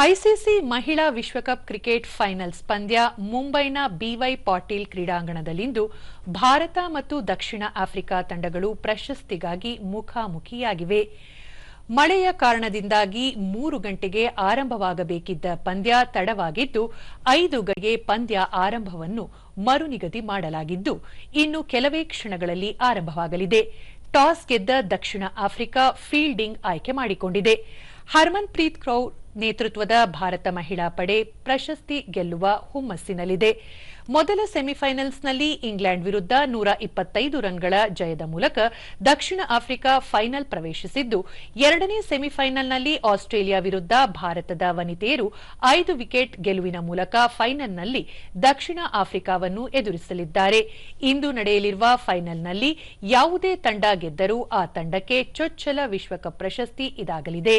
ICC ಮಹಿಳಾ ವಿಶ್ವಕಪ್ cricket finals ಪಂದ್ಯ ಮುಂಬೈನ ಬಿವೈ ಪಾಟೀಲ್ ಕ್ರೀಡಾಂಗಣದಲ್ಲಿಂದು ಭಾರತ ಮತ್ತು ದಕ್ಷಿಣ ಆಫ್ರಿಕಾ ತಂಡಗಳು ಪ್ರಶಸ್ತಿಗಾಗಿ ಮುಖಾಮುಖಿಯಾಗಿವೆ. ಮಳೆಯ ಕಾರಣದಿಂದಾಗಿ ಮೂರು ಗಂಟೆಗೆ ಆರಂಭವಾಗಬೇಕಿದ್ದ ಪಂದ್ಯ ತಡವಾಗಿದ್ದು, ಐದು ಗಂಟೆಗೆ ಪಂದ್ಯ ಆರಂಭವನ್ನು ಮರುನಿಗದಿ ಮಾಡಲಾಗಿದ್ದು, ಇನ್ನು ಕೆಲವೇ ಕ್ಷಣಗಳಲ್ಲಿ ಆರಂಭವಾಗಲಿದೆ. ಟಾಸ್ ಗೆದ್ದ ದಕ್ಷಿಣ ಆಫ್ರಿಕಾ ಫೀಲ್ಡಿಂಗ್ ಆಯ್ಕೆ ಮಾಡಿಕೊಂಡಿದೆ. ಹರ್ಮನ್ಪ್ರೀತ್ ಕೌರ್ ನೇತೃತ್ವದ ಭಾರತ ಮಹಿಳಾ ಪಡೆ ಪ್ರಶಸ್ತಿ ಗೆಲ್ಲುವ ಹುಮ್ಮಸ್ಸಿನಲ್ಲಿದೆ. ಮೊದಲ ಸೆಮಿಫೈನಲ್ಸ್ನಲ್ಲಿ ಇಂಗ್ಲೆಂಡ್ ವಿರುದ್ಧ ನೂರ ಇಪ್ಪತ್ತೈದು ರನ್ಗಳ ಜಯದ ಮೂಲಕ ದಕ್ಷಿಣ ಆಫ್ರಿಕಾ ಫೈನಲ್ ಪ್ರವೇಶಿಸಿದ್ದು, ಎರಡನೇ ಸೆಮಿಫೈನಲ್ನಲ್ಲಿ ಆಸ್ಟ್ರೇಲಿಯಾ ವಿರುದ್ಧ ಭಾರತದ ವನಿತೆಯರು ಐದು ವಿಕೆಟ್ ಗೆಲುವಿನ ಮೂಲಕ ಫೈನಲ್ನಲ್ಲಿ ದಕ್ಷಿಣ ಆಫ್ರಿಕಾವನ್ನು ಎದುರಿಸಲಿದ್ದಾರೆ. ಇಂದು ನಡೆಯಲಿರುವ ಫೈನಲ್ನಲ್ಲಿ ಯಾವುದೇ ತಂಡ ಗೆದ್ದರೂ ಆ ತಂಡಕ್ಕೆ ಚೊಚ್ಚಲ ವಿಶ್ವಕಪ್ ಪ್ರಶಸ್ತಿ ಇದಾಗಲಿದೆ.